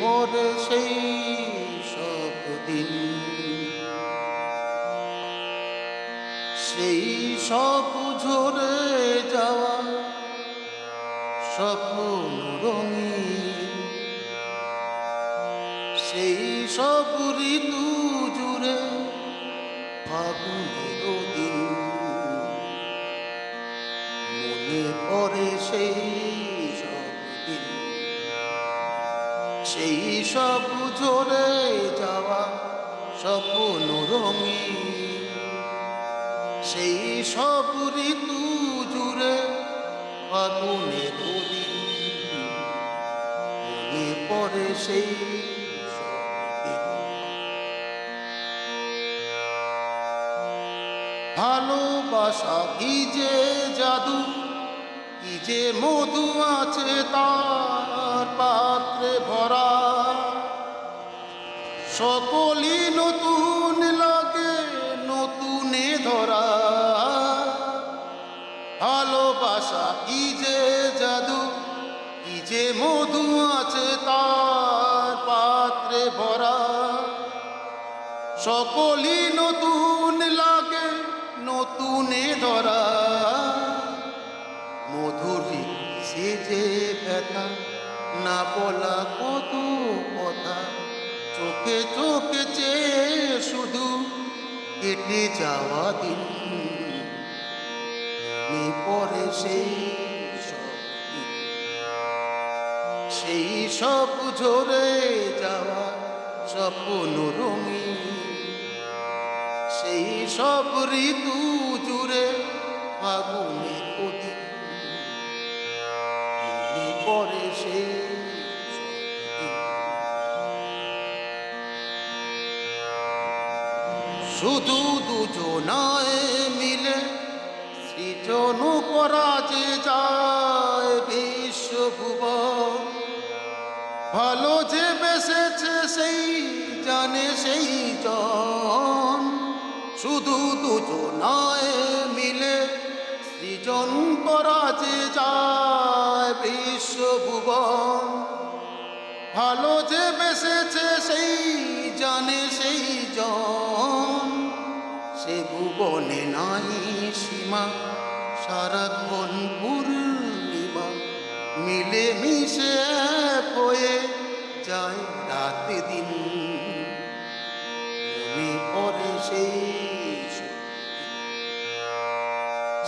পড়ে সেই সব দিন। সেই সব ঝরে যাওয়া স্বপ্ন রঙিন। সেই সব ঋতু জুড়ে ফাগুনের দিন মনে পড়ে সেই সেই সব ঝরে যাওয়া স্বপ্ন রঙিন। সেই সব ঋতু জুড়ে দিন মনে পড়ে সেই ভালোবাসা কি যে জাদু, কি যে মধু আছে তার সকলই নতুন লাগে, নতুনে ধরা। ভালোবাসা কি যে জাদু, কি যে মধু আছে তার পাত্রে ভরা। সকলি নতুন লাগে, নতুনে ধরা। মধুরী সে যে ব্যথা, না বলা চোখে চোখে চেয়ে শুধু কেটে যাওয়া দিন। পরে সেই সেই সব ঝরে যাওয়া স্বপ্ন রঙিন। সেই সব ঋতু জুড়ে ফাগুনে পড়ে সেই শুধু দুজনায় মিলে সৃজন করা যে যায় বিশ্বভুবন। ভালো যে বেসেছে সেই জানে সেই জন। শুধু দুজনায় মিলে সৃজন করা যে যায় বিশ্বভুবন। ভালো যে বেসেছে সেই জানে ভুবনে নাই সীমা, সারাক্ষণ পূর্ণিমা। মিলে মিশে হয়ে যায় রাত দিন মনে সেই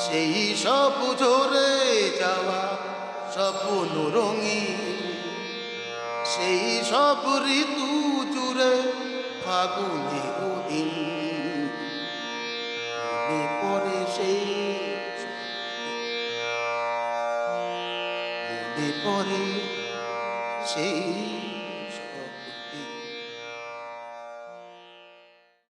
সেই সব ঝরে যাওয়া স্বপ্ন রঙিন। সেই সব ঋতু জুড়ে ফাগুনের দিন মনে সেই